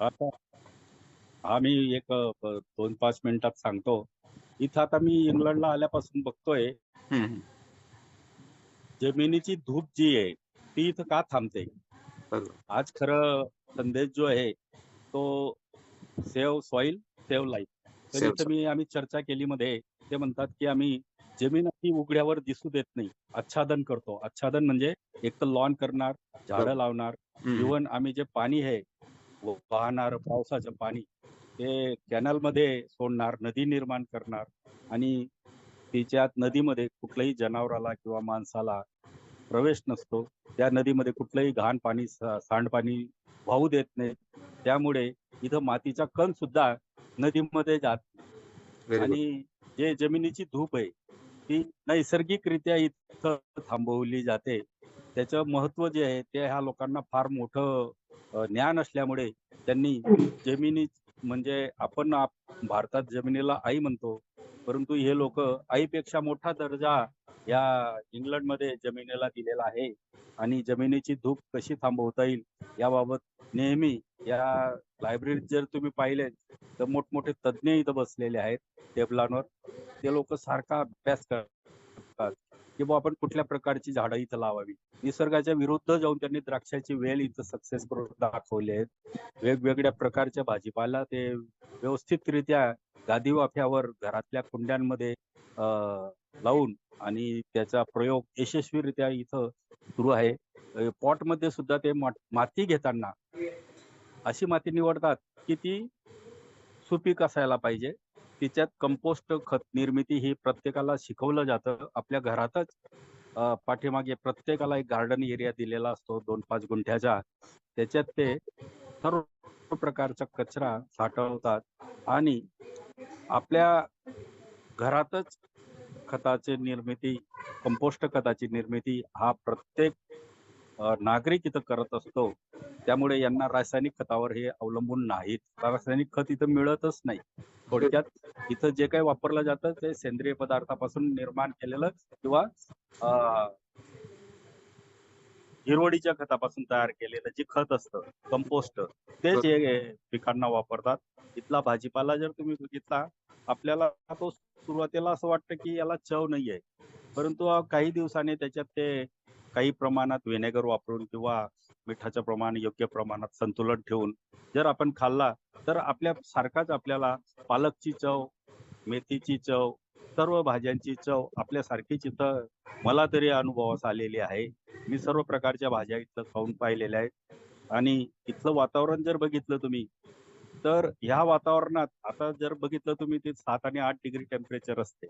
आता हा मी एक अ, दोन पाच मिनिटात सांगतो. इथं आता मी इंग्लंडला आल्यापासून बघतोय. हम्म. जमिनीची धूप जी आहे ती इथं का थांबते? बरोबर. आज खरं संदेश जो आहे तो सेव्ह सॉइल सेव्ह लाईफ. तरी Save इथं मी आम्ही चर्चा केली मध्ये ते म्हणतात की आम्ही जमीन अशी उघड्यावर दिसू देत नाही. आच्छादन करतो. आच्छादन म्हणजे एक तर लॉन करणार झाडं बरोबर. लावणार. हम्म, इव्हन आम्ही जे पाणी आहे वाहणार पावसाचं पाणी ते कॅनलमध्ये सोडणार नदी निर्माण करणार आणि तिच्यात नदीमध्ये कुठल्याही जनावराला किंवा माणसाला प्रवेश नसतो. त्या नदीमध्ये कुठलंही घाण पाणी सांडपाणी वाहू देत नाही. त्यामुळे इथं मातीचा कण सुद्धा नदीमध्ये जात. आणि जे जमिनीची धूप आहे ती नैसर्गिकरित्या इथं थांबवली जाते. त्याचं महत्त्व जे आहे ते ह्या लोकांना फार मोठं ज्ञान असल्यामुळे त्यांनी जमिनी म्हणजे आपण भारतात जमिनीला आई म्हणतो. परंतु हे लोक आईपेक्षा मोठा दर्जा या इंग्लंडमध्ये जमिनीला दिलेला आहे. आणि जमिनीची धूप कशी थांबवता येईल याबाबत नेहमी या लायब्ररीत जर तुम्ही पाहिले तर मोठमोठे तज्ज्ञ इथं बसलेले आहेत. टेबलांवर ते लोक सारखा अभ्यास करतात की बुवा आपण कुठल्या प्रकारची झाडं इथं लावावी. निसर्गाच्या विरुद्ध जाऊन त्यांनी द्राक्षाची वेल इथं सक्सेस करून दाखवले आहेत. वेगवेगळ्या प्रकारच्या भाजीपाला ते व्यवस्थितरित्या गादी वाफ्यावर घरातल्या कुंड्यांमध्ये लावून आणि त्याचा प्रयोग यशस्वीरित्या इथं सुरू आहे. पॉटमध्ये सुद्धा ते माती घेताना अशी माती निवडतात की ती सुपीक असायला पाहिजे. तिच्यात कंपोस्ट खत निर्मिती ही प्रत्येकाला शिकवलं जातं. आपल्या घरातच पाठीमागे प्रत्येकाला एक गार्डन एरिया दिलेला असतो दोन पाच गुंठ्याचा. त्याच्यात ते सर्व प्रकारचा कचरा साठवतात आणि आपल्या घरातच खताची निर्मिती कंपोस्ट खताची निर्मिती हा प्रत्येक नागरिक इथं करत असतो. त्यामुळे यांना रासायनिक खतावर हे अवलंबून नाहीत. रासायनिक खत इथं मिळतच नाही. थोडक्यात इथं जे काही वापरलं जातं ते सेंद्रिय पदार्थापासून निर्माण केलेलं किंवा अ, हिरवडीच्या खतापासून तयार केलेलं जे खत असतं कंपोस्ट ते जे पिकांना वापरतात. इथला भाजीपाला जर तुम्ही बघितला आपल्याला तो सुरुवातीला असं वाटतं की याला चव नाहीये. परंतु काही दिवसांनी त्याच्यात ते काही प्रमाणात व्हिनेगर वापरून किंवा मिठाचं प्रमाण योग्य प्रमाणात संतुलन ठेवून जर आपण खाल्ला तर आपल्या सारखाच आपल्याला पालकची चव मेथीची चव सर्व भाज्यांची चव आपल्यासारखीच इथं मला तरी अनुभवास आलेली आहे. मी सर्व प्रकारच्या भाज्या इथं खाऊन पाहिलेल्या आहेत. आणि इथलं वातावरण जर बघितलं तुम्ही तर ह्या वातावरणात आता जर बघितलं तुम्ही ते सात आणि आठ डिग्री टेम्परेचर असते.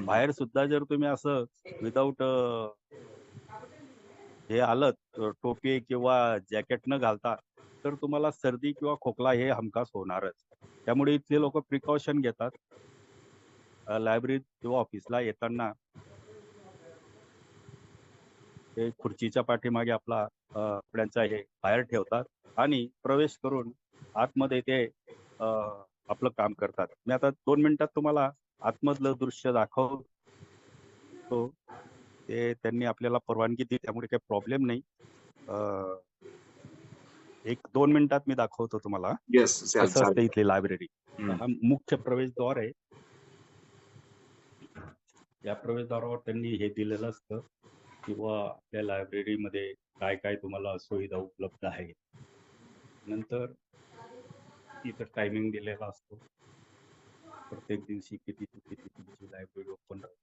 बाहेर सुद्धा जर तुम्ही असं विदाऊट हे आलं टोपी किंवा जॅकेट न घालता तर तुम्हाला सर्दी किंवा खोकला हे हमखास होणारच. त्यामुळे इथले लोक प्रिकॉशन घेतात. लायब्ररीत किंवा ऑफिसला येताना ते खुर्चीच्या पाठीमागे आपला कपड्यांचा हे बाहेर ठेवतात आणि प्रवेश करून आतमध्ये ते आपलं काम करतात. मी आता दोन मिनिटात तुम्हाला आतमधलं दृश्य दाखवतो. ते त्यांनी आपल्याला परवानगी दिली त्यामुळे काही प्रॉब्लेम नाही. एक दोन मिनिटात मी दाखवतो तुम्हाला. असतं इथली लायब्ररी. हा मुख्य प्रवेशद्वार आहे. या प्रवेशद्वारावर त्यांनी हे दिलेलं असतं किंवा आपल्या लायब्ररीमध्ये काय काय तुम्हाला सुविधा उपलब्ध आहे. नंतर इथं टायमिंग दिलेला असतो. प्रत्येक दिवशी किती किती तुमची लायब्ररी ओपन राहते.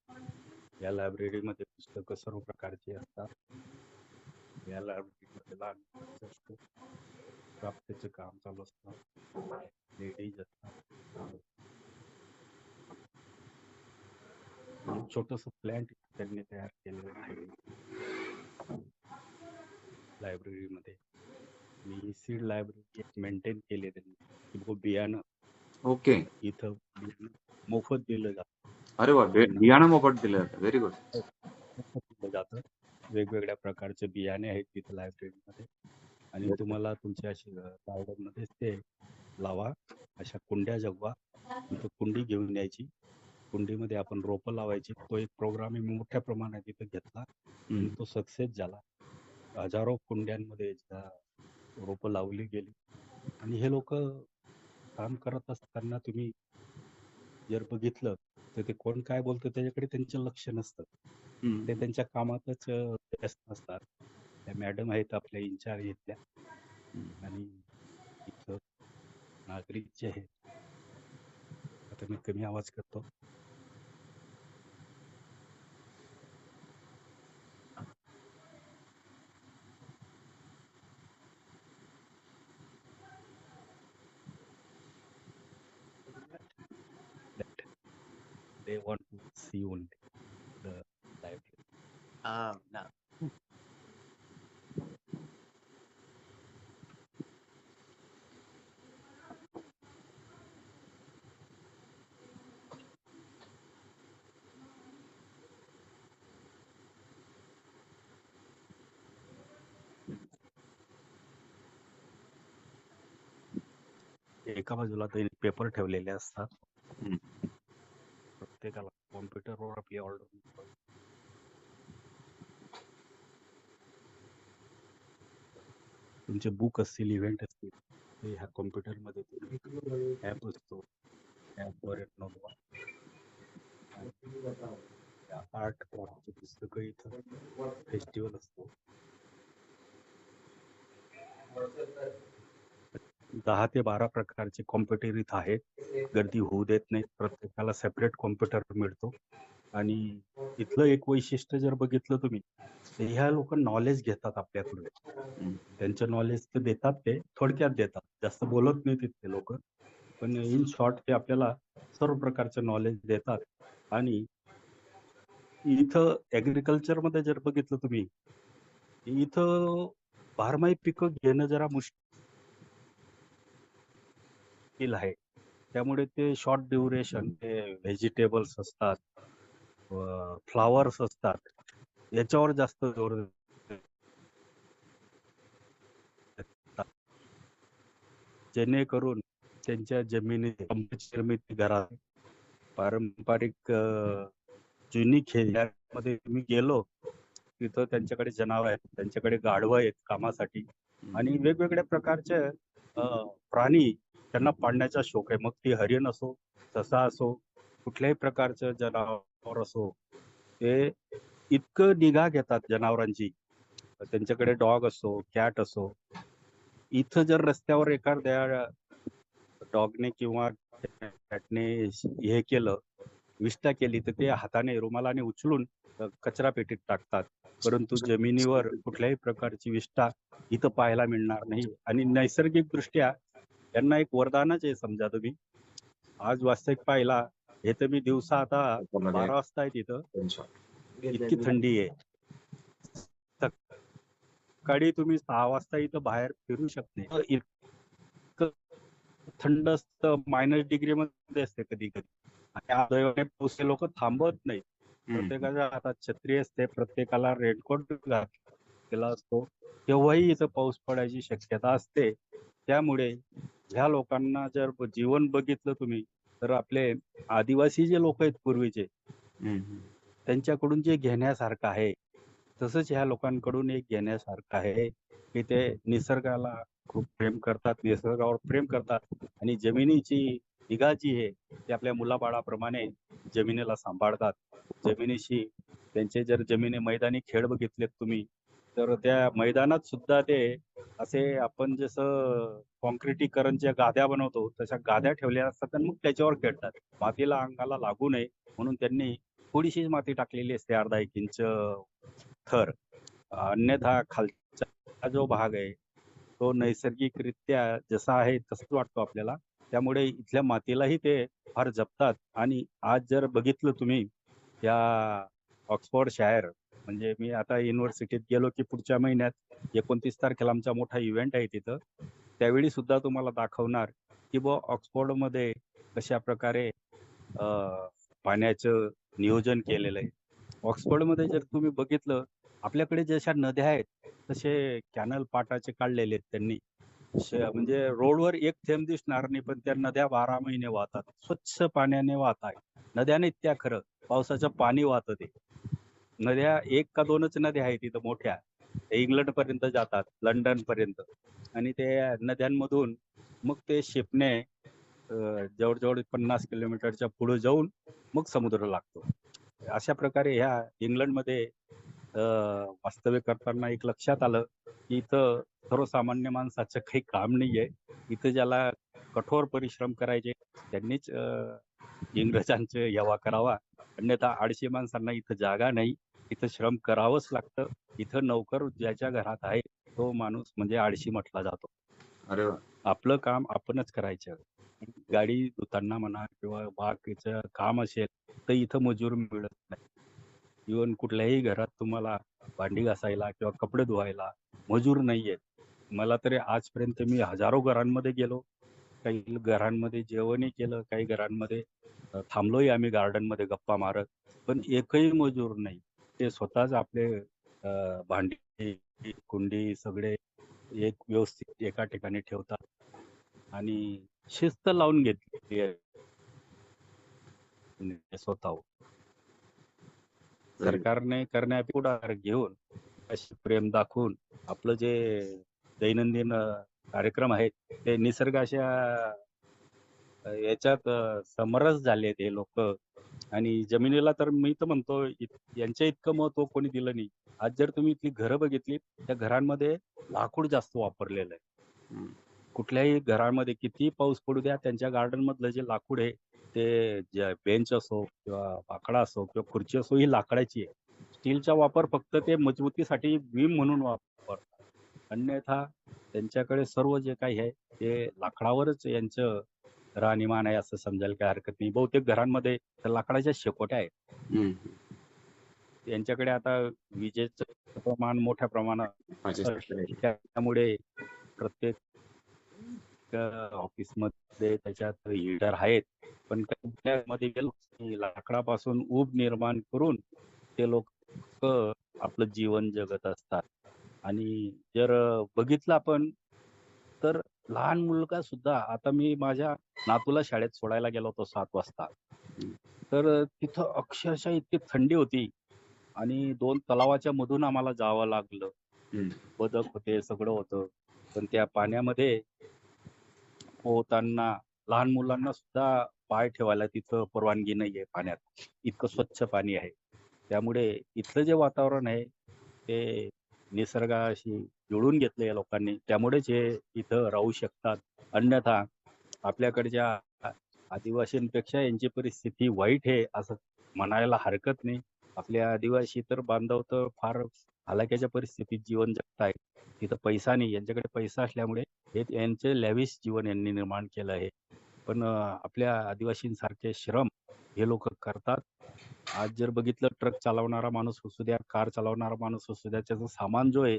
या लायब्ररीमध्ये पुस्तकं सर्व प्रकारची असतात. या लायब्ररीमध्ये लहान मुलांचं असतं. क्राफ्टचं काम चालू असतं. लेडीज असतात. छोटस प्लॅन्ट त्यांनी तयार केलेलं आहे. लायब्ररीमध्ये मी सीड लायब्ररी मेंटेन केली त्यांनी बियाणं. ओके इथं मोफत दिलं जातं. अरे वा बियाणं मोफत दिलं जातं व्हेरी गुड दिलं जातं. वेगवेगळ्या प्रकारचे बियाणे आहेत तिथं लायब्ररीमध्ये आणि. तुम्हाला तुमच्या अशी गार्डनमध्ये ते लावा. अशा कुंड्या जगवा. तिथं कुंडी घेऊन यायची. कुंडीमध्ये आपण रोपं लावायची. तो एक प्रोग्राम मी मोठ्या प्रमाणात इथं घेतला. आणि तो सक्सेस झाला. हजारो कुंड्यांमध्ये रोपं लावली गेली. आणि हे लोक काम करत असताना तुम्ही जर बघितलं तर ते कोण काय बोलतं त्याच्याकडे त्यांचं लक्ष नसतं. ते त्यांच्या कामातच अ, व्यस्त असतात त्या मॅडम आहेत आपल्या इन्चार्ज इथल्या आणि इथं नागरिक जे आहेत आता मी कमी आवाज करतो. they want to see only the live Ah, no. एका बाजूला ते पेपर ठेवलेले असतात हम्म. प्रत्येकाला कॉम्प्युटरवर आपली ऑर्डर तुमचे बुक असतील इव्हेंट असतील ते ह्या कॉम्प्युटर मध्ये ऍप असतो ऍपवर आर्ट क्राफ्टची पुस्तकं इथं फेस्टिवल असतो दहा ते बारा प्रकारचे कॉम्प्युटर इथं आहेत. गर्दी होऊ देत नाही. प्रत्येकाला सेपरेट कॉम्प्युटर मिळतो. आणि इथलं एक वैशिष्ट्य जर बघितलं तुम्ही तर ह्या लोक नॉलेज घेतात आपल्याकडून. त्यांचं नॉलेज तर देतात ते थोडक्यात देतात. जास्त बोलत नाही तिथले लोक. पण इन शॉर्ट ते आपल्याला सर्व प्रकारचं नॉलेज देतात. आणि इथं ऍग्रिकल्चरमध्ये जर बघितलं तुम्ही इथं बारमाही पिकं घेणं जरा मुश्किल आहे. त्यामुळे ते शॉर्ट ड्युरेशन ते व्हेजिटेबल्स असतात फ्लावर्स असतात याच्यावर जास्त जोर. जेणेकरून त्यांच्या जमिनी निर्मिती घरात पारंपरिक जुनी खेड्यामध्ये मी गेलो तिथं त्यांच्याकडे जनावर आहेत त्यांच्याकडे गाढवं आहेत कामासाठी. आणि वेगवेगळ्या प्रकारचे प्राणी त्यांना पाळण्याचा शोक आहे. मग ती हरिण असो ससा असो कुठल्याही प्रकारचं जनावर असो ते इतकं निगा घेतात जनावरांची. त्यांच्याकडे डॉग असो कॅट असो इथं जर रस्त्यावर एखाद्या डॉगने किंवा कॅटने हे केलं विष्ठा केली तर ते हाताने रुमालाने उचलून कचरा पेटीत टाकतात. परंतु जमिनीवर कुठल्याही प्रकारची विष्ठा इथं पाहायला मिळणार नाही. आणि नैसर्गिक दृष्ट्या यांना एक वरदानच आहे समजा तुम्ही. आज वास्तविक पाहिला हे तर मी दिवसा आता बारा वाजता आहे तिथं. इतकी थंडी आहे. सकाळी तुम्ही सहा वाजता इथं बाहेर फिरू शकते. थंड असतं मायनस डिग्री मध्ये असते कधी कधी पाऊस लोक थांबत नाही. प्रत्येकाच्या हातात छत्री असते प्रत्येकाला रेनकोट घातलेला असतो तेव्हाही इथं पाऊस पडायची शक्यता असते त्यामुळे ह्या लोकांना जर जीवन बघितलं तुम्ही तर आपले आदिवासी जे लोक आहेत पूर्वीचे. त्यांच्याकडून जे घेण्यासारखं आहे तसंच ह्या लोकांकडून एक घेण्यासारखं आहे की ते निसर्गाला खूप प्रेम करतात निसर्गावर प्रेम करतात आणि जमिनीची निगा जी आहे ते आपल्या मुलाबाळाप्रमाणे जमिनीला सांभाळतात जमिनीशी त्यांचे जर जमिनी मैदानी खेळ बघितलेत तुम्ही तर त्या मैदानात सुद्धा ते असे आपण जसं कॉन्क्रिटीकरणच्या गाद्या बनवतो तशा गाद्या ठेवल्या असतात आणि मग त्याच्यावर खेळतात. मातीला अंगाला लागू नये म्हणून त्यांनी थोडीशी माती टाकलेली असते अर्धा एक इंच थर. अन्यथा खालचा जो भाग आहे तो नैसर्गिकरित्या जसा आहे तसंच वाटतो आपल्याला. त्यामुळे इथल्या मातीलाही ते फार जपतात. आणि आज जर बघितलं तुम्ही या ऑक्सफोर्ड शायर म्हणजे मी आता युनिव्हर्सिटीत गेलो की पुढच्या महिन्यात एकोणतीस तारखेला आमचा मोठा इव्हेंट आहे तिथं. त्यावेळी सुद्धा तुम्हाला दाखवणार की बुवा ऑक्सफोर्डमध्ये कशा प्रकारे पाण्याचं नियोजन केलेलं आहे. ऑक्सफोर्डमध्ये जर तुम्ही बघितलं आपल्याकडे जशा नद्या आहेत तसे कॅनल पाटाचे काढलेले आहेत त्यांनी. म्हणजे रोडवर एक थेंब दिसणार नाही पण त्या नद्या बारा महिने वाहतात. स्वच्छ पाण्याने वाहत आहे नद्याने त्या खरं. पावसाचं पाणी वाहत ते. नद्या एक का दोनच नद्या आहेत तिथं मोठ्या. ते इंग्लंड पर्यंत जातात लंडन पर्यंत आणि ते नद्यांमधून मग ते शिपने जवळजवळ पन्नास किलोमीटरच्या पुढे जाऊन मग समुद्र लागतो. अशा प्रकारे ह्या इंग्लंडमध्ये अं, वास्तव्य करताना एक लक्षात आलं की इथं सर्वसामान्य माणसाचं काही काम नाहीये. इथं ज्याला कठोर परिश्रम करायचे त्यांनीच इंग्रजांचे यवा करावा. अन्यथा आडशे माणसांना इथं जागा नाही. इथं श्रम करावंच लागतं. इथं नोकर ज्याच्या घरात आहे तो माणूस म्हणजे आळशी म्हटला जातो. अरे आपलं काम आपणच करायचं. गाडी धुताना म्हणा किंवा बाकीचं काम असेल तर इथं मजूर मिळत नाही. इवन कुठल्याही घरात तुम्हाला भांडी घासायला किंवा कपडे धुवायला मजूर नाहीये. मला तरी आजपर्यंत मी हजारो घरांमध्ये गेलो. काही घरांमध्ये जेवणही केलं काही घरांमध्ये थांबलोही आम्ही गार्डनमध्ये गप्पा मारत. पण एकही मजूर नाही. ते स्वतःच आपले भांडी कुंडी सगळे एक व्यवस्थित एका ठिकाणी ठेवतात आणि शिस्त लावून घेतली आहे स्वतः. सरकारने करण्या पुढाकार घेऊन अशी प्रेम दाखवून आपलं जे दैनंदिन कार्यक्रम आहेत ते निसर्गाच्या याच्यात समरस झाले ते लोक. आणि जमिनीला तर मी तर म्हणतो यांच्या इतकं महत्त्व कोणी दिलं नाही. आज जर तुम्ही इथली घरं बघितली त्या घरांमध्ये लाकूड जास्त वापरलेलं आहे. कुठल्याही घरांमध्ये किती पाऊस पडू द्या त्यांच्या गार्डन मधलं जे लाकूड आहे ते बेंच असो किंवा बाकडा असो किंवा खुर्ची असो ही लाकडाची आहे. स्टीलचा वापर फक्त ते मजबूतीसाठी बीम म्हणून वापरतात. अन्यथा त्यांच्याकडे सर्व जे काही आहे ते लाकडावरच यांचं राहणीमान आहे असं समजायला काही हरकत नाही. बहुतेक घरांमध्ये लाकडाच्या शेकोट्या आहेत. हम्म. यांच्याकडे आता विजेचं प्रमाण मोठ्या प्रमाणात. त्यामुळे प्रत्येक ऑफिसमध्ये त्याच्यात हिटर आहेत. पण मध्ये गेलो लाकडापासून ऊब निर्माण करून ते लोक आपलं जीवन जगत असतात. आणि जर बघितलं आपण तर लहान मुलगा सुद्धा आता मी माझ्या नातूला शाळेत सोडायला गेलो होतो सात वाजता. तर तिथं अक्षरशः इतकी थंडी होती आणि दोन तलावाच्या मधून आम्हाला जावं लागलं. बदक होते सगळं होतं. पण त्या पाण्यामध्ये पोहताना लहान मुलांना सुद्धा पाय ठेवायला तिथं परवानगी नाहीये पाण्यात. इतकं स्वच्छ पाणी आहे. त्यामुळे इथलं जे वातावरण आहे ते निसर्गाशी जुळून घेतलं या लोकांनी. त्यामुळेच हे इथं राहू शकतात. अन्यथा आपल्याकडच्या आदिवासींपेक्षा यांची परिस्थिती वाईट आहे असं म्हणायला हरकत नाही. आपल्या आदिवासी तर बांधव तर फार हालाक्याच्या परिस्थितीत जीवन जगत आहे तिथं पैसा नाही. यांच्याकडे पैसा असल्यामुळे हे यांचे लॅविश जीवन यांनी निर्माण केलं आहे. पण आपल्या आदिवासींसारखे श्रम हे लोक करतात. आज जर बघितलं ट्रक चालवणारा माणूस असू द्या कार चालवणारा माणूस असू द्या त्याचा सामान जो आहे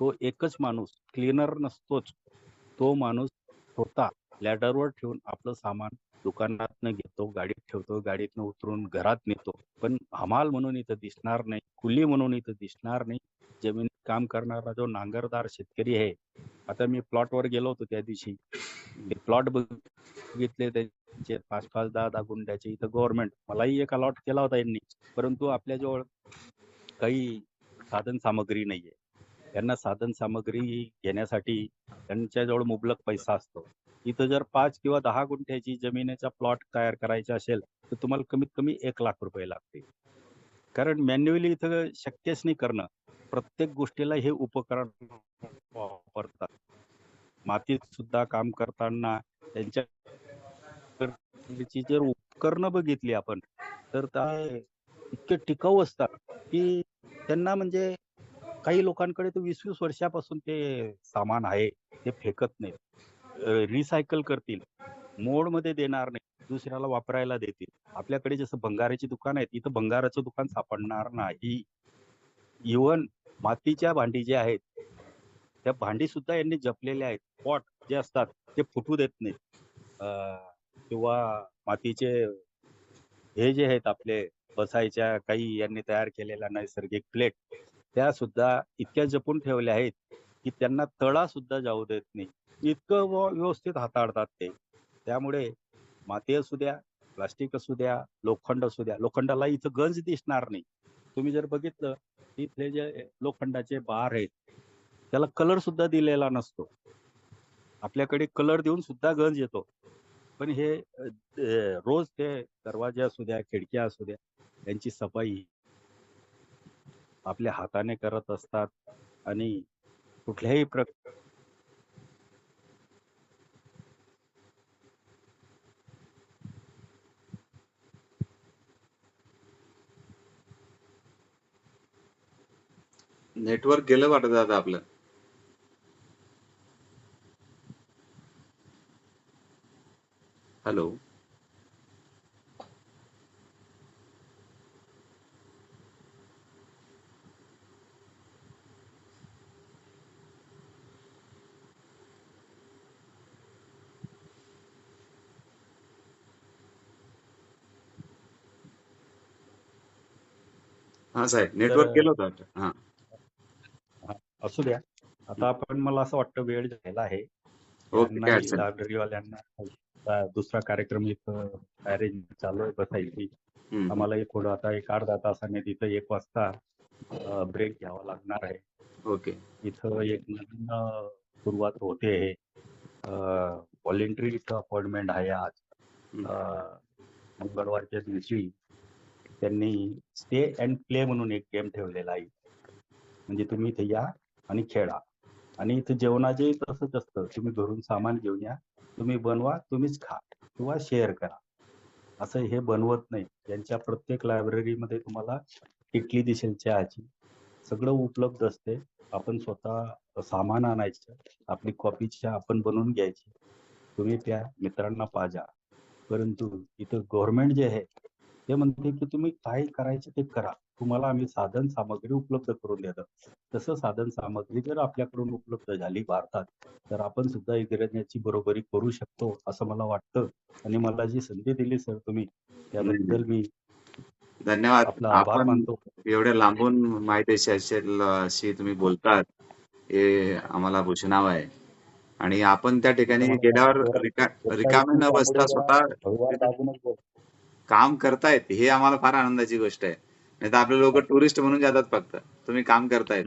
तो एकच माणूस क्लीनर नसतोच. तो माणूस स्वतः लॅडरवर ठेवून आपलं सामान दुकानातनं घेतो गाडीत ठेवतो गाडीतनं उतरून घरात नेतो. पण हमाल म्हणून इथं दिसणार नाही कुली म्हणून इथं दिसणार नाही. जमिनीत काम करणारा जो नांगरदार शेतकरी आहे आता मी प्लॉटवर गेलो होतो त्या दिवशी. प्लॉट बघितले त्यांचे पाच पाच दहा दहा गुंड्याचे इथं गव्हर्नमेंट मलाही एक अलॉट केला होता यांनी. परंतु आपल्याजवळ काही साधन सामग्री नाहीये. त्यांना साधन सामग्री घेण्यासाठी त्यांच्याजवळ मुबलक पैसा असतो. इथं जर पाच किंवा दहा गुंठ्याची जमिनीचा प्लॉट तयार करायचा असेल तर तुम्हाला कमीत कमी एक लाख रुपये लागतील. कारण मॅन्युअली इथं शक्यच नाही करणं. प्रत्येक गोष्टीला हे उपकरण वापरतात. मातीत सुद्धा काम करताना त्यांच्या जर उपकरणं बघितली आपण तर काय इतके टिकाऊ असतात की त्यांना म्हणजे काही लोकांकडे तर वीस वीस वर्षापासून ते सामान आहे ते फेकत नाहीत. रिसायकल करतील. मोडमध्ये देणार नाही दुसऱ्याला वापरायला देतील. आपल्याकडे जसं भंगाराची दुकान आहेत इथं भंगाराचं दुकान सापडणार नाही. इवन मातीच्या भांडी जे आहेत त्या भांडी सुद्धा यांनी जपलेल्या आहेत. पॉट जे असतात ते फुटू देत नाहीत. किंवा मातीचे हे जे आहेत आपले बसायच्या काही यांनी तयार केलेल्या नैसर्गिक प्लेट त्या सुद्धा इतक्या जपून ठेवल्या आहेत की त्यांना तळा सुद्धा जाऊ देत नाही. इतकं व- व्यवस्थित हाताळतात ते. त्यामुळे माती असू द्या प्लास्टिक असू द्या लोखंड असू द्या लोखंडाला इथं गंज दिसणार नाही. तुम्ही जर बघितलं इथले जे लोखंडाचे बार आहेत त्याला कलर सुद्धा दिलेला नसतो. आपल्याकडे कलर देऊन सुद्धा गंज येतो. पण हे रोज ते दरवाजे असू द्या खिडक्या असू द्या यांची सफाई आपल्या हाताने करत असतात. आणि कुठल्याही प्रकार नेटवर्क गेलं वाटत आता आपलं. हॅलो. हा साहेब नेटवर्क गेलं होतं. हा. असू द्या. आता आपण मला असं वाटतं वेळ झालेला आहे. लायब्ररीवाल्यांना दुसरा कार्यक्रम इथं अरेंज चालू आहे बसायची. आम्हाला एक थोडं आता एक अर्धा तासाने तिथं एक वाजता ब्रेक घ्यावा लागणार आहे. ओके. इथं एक नवीन सुरुवात होते आहे व्हॉलेंटरी इथं अपॉइंटमेंट आहे आज. मंगळवारच्या दिवशी त्यांनी स्टे अँड प्ले म्हणून एक गेम ठेवलेला आहे. म्हणजे तुम्ही इथे या. आणि खेळा. आणि इथे जेवणाचे तसंच असतं. तुम्ही घरून सामान घेऊन या. तुम्ही बनवा तुम्हीच खा किंवा शेअर करा. असं हे बनवत नाही. यांच्या प्रत्येक लायब्ररीमध्ये तुम्हाला इडली दिसेल चहाची. सगळं उपलब्ध असते. आपण स्वतः सामान आणायचं. आपली कॉफी चहा आपण बनवून घ्यायची. तुम्ही त्या मित्रांना पाजा. परंतु इथं गव्हर्नमेंट जे आहे ते म्हणते की तुम्ही काय करायचं ते करा. तुम्हाला आम्ही साधन सामग्री उपलब्ध करून देतो तसं साधन सामग्री जर आपल्याकडून उपलब्ध झाली भारतात तर आपण सुद्धा इंग्रजांची बरोबरी करू शकतो असं मला वाटतं आणि मला जी संधी दिली सर तुम्ही त्याबद्दल मी धन्यवाद आपला आभार मानतो एवढ्या लांबून माहिती अशी तुम्ही बोलतात हे आम्हाला भूषणाव आहे आणि आपण त्या ठिकाणी गेल्यावर रिका रिकामे न बसता स्वतः. काम करतायत हे आम्हाला फार आनंदाची गोष्ट आहे नाही तर आपले लोक टुरिस्ट म्हणून जातात फक्त. तुम्ही काम करताय